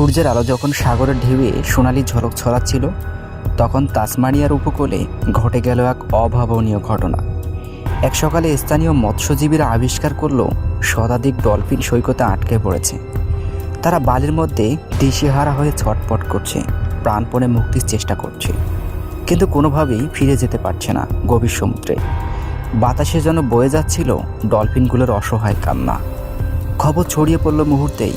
সূর্যের আলো যখন সাগরের ঢেউয়ে সোনালি ঝলক ছড়াচ্ছিল, তখন তাসমানিয়ার উপকূলে ঘটে গেল এক অভাবনীয় ঘটনা। এক সকালে স্থানীয় মৎস্যজীবীরা আবিষ্কার করল, শতাধিক ডলফিন সৈকতে আটকে পড়েছে। তারা বালির মধ্যে দিশেহারা হয়ে ছটপট করছে, প্রাণপণে মুক্তির চেষ্টা করছে। কিন্তু কোনোভাবেই ফিরে যেতে পারছে না গভীর সমুদ্রে। বাতাসে যেন বয়ে যাচ্ছিল ডলফিনগুলোর অসহায় কান্না। খবর ছড়িয়ে পড়ল মুহূর্তেই।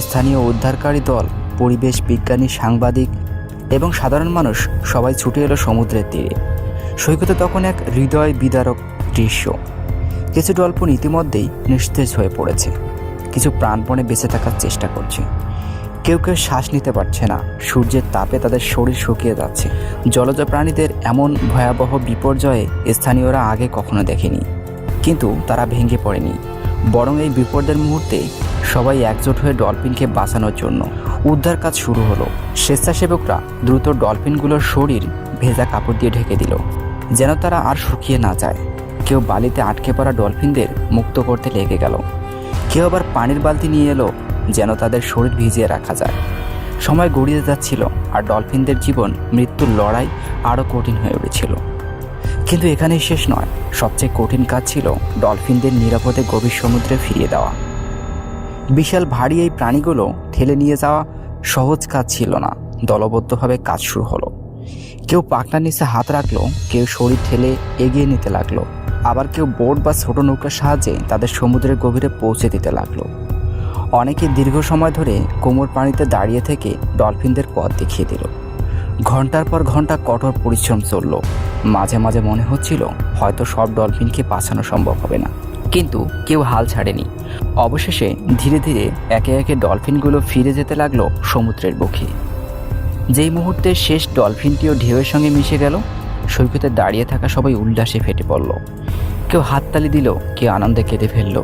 স্থানীয় উদ্ধারকারী দল, পরিবেশ বিজ্ঞানী, সাংবাদিক এবং সাধারণ মানুষ সবাই ছুটে এলো সমুদ্রের তীরে। সৈকতে তখন এক হৃদয় বিদারক দৃশ্য। কিছু ডলফিন ইতিমধ্যেই নিস্তেজ হয়ে পড়েছে। কিছু প্রাণপণে বেঁচে থাকার চেষ্টা করছে। কেউ কেউ শ্বাস নিতে পারছে না। সূর্যের তাপে তাদের শরীর শুকিয়ে যাচ্ছে। জলজ প্রাণীদের এমন ভয়াবহ বিপর্যয়ে স্থানীয়রা আগে কখনো দেখেনি। কিন্তু তারা ভেঙে পড়েনি। বরং এই বিপদের মুহূর্তে সবাই একজোট হয়ে ডলফিনকে বাঁচানোর জন্য উদ্ধার কাজ শুরু হলো। স্বেচ্ছাসেবকরা দ্রুত ডলফিনগুলোর শরীর ভেজা কাপড় দিয়ে ঢেকে দিল, যেন তারা আর শুকিয়ে না যায়। কেউ বালিতে আটকে পড়া ডলফিনদের মুক্ত করতে লেগে গেল। কেউ আবার পানির বালতি নিয়ে এলো, যেন তাদের শরীর ভিজিয়ে রাখা যায়। সময় গড়িয়ে যাচ্ছিল আর ডলফিনদের জীবন মৃত্যুর লড়াই আরও কঠিন হয়ে উঠেছিল। কিন্তু এখানেই শেষ নয়, সবচেয়ে কঠিন কাজ ছিল ডলফিনদের নিরাপদে গভীর সমুদ্রে ফিরিয়ে দেওয়া। বিশাল ভারী এই প্রাণীগুলো ঠেলে নিয়ে যাওয়া সহজ কাজ ছিল না। দলবদ্ধভাবে কাজ শুরু হলো। কেউ পাকনার নিচে হাত রাখল, কেউ শরীর ঠেলে এগিয়ে নিতে লাগল। আবার কেউ বোট বা ছোট নৌকার সাহায্যে তাদের সমুদ্রের গভীরে পৌঁছে দিতে লাগল। অনেকে দীর্ঘ সময় ধরে কোমর পানিতে দাঁড়িয়ে থেকে ডলফিনদের পথ দেখিয়ে দিল। ঘণ্টার পর ঘণ্টা কঠোর পরিশ্রম চলল। মাঝে মাঝে মনে হচ্ছিল, হয়তো সব ডলফিনকে বাঁচানো সম্ভব হবে না। কিন্তু কেউ হাল ছাড়েনি। অবশেষে ধীরে ধীরে একে একে ডলফিনগুলো ফিরে যেতে লাগল সমুদ্রের বুকে। যেই মুহূর্তে শেষ ডলফিনটিও ঢেউয়ের সঙ্গে মিশে গেল, সৈকতে দাঁড়িয়ে থাকা সবাই উল্লাসে ফেটে পড়ল। কেউ হাততালি দিল, কেউ আনন্দে কেঁদে ফেলল।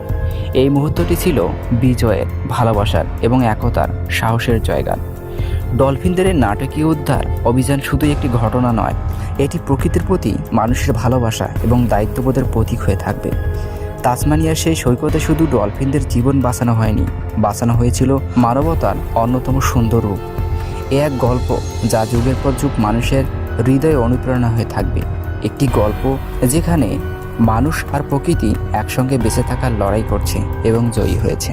এই মুহূর্তটি ছিল বিজয়ের, ভালোবাসার এবং একতার সাহসের জয়গান। ডলফিনদের নাটকীয় উদ্ধার অভিযান শুধু একটি ঘটনা নয়, এটি প্রকৃতির প্রতি মানুষের ভালোবাসা এবং দায়িত্ববোধের প্রতীক হয়ে থাকবে। তাসমানিয়ার সেই সৈকতে শুধু ডলফিনদের জীবন বাঁচানো হয়নি, বাঁচানো হয়েছিল মানবতার অন্যতম সুন্দর রূপ। এ এক গল্প যা যুগের পর যুগ মানুষের হৃদয়ে অনুপ্রেরণা হয়ে থাকবে। একটি গল্প যেখানে মানুষ আর প্রকৃতি একসঙ্গে বেঁচে থাকার লড়াই করছে এবং জয়ী হয়েছে।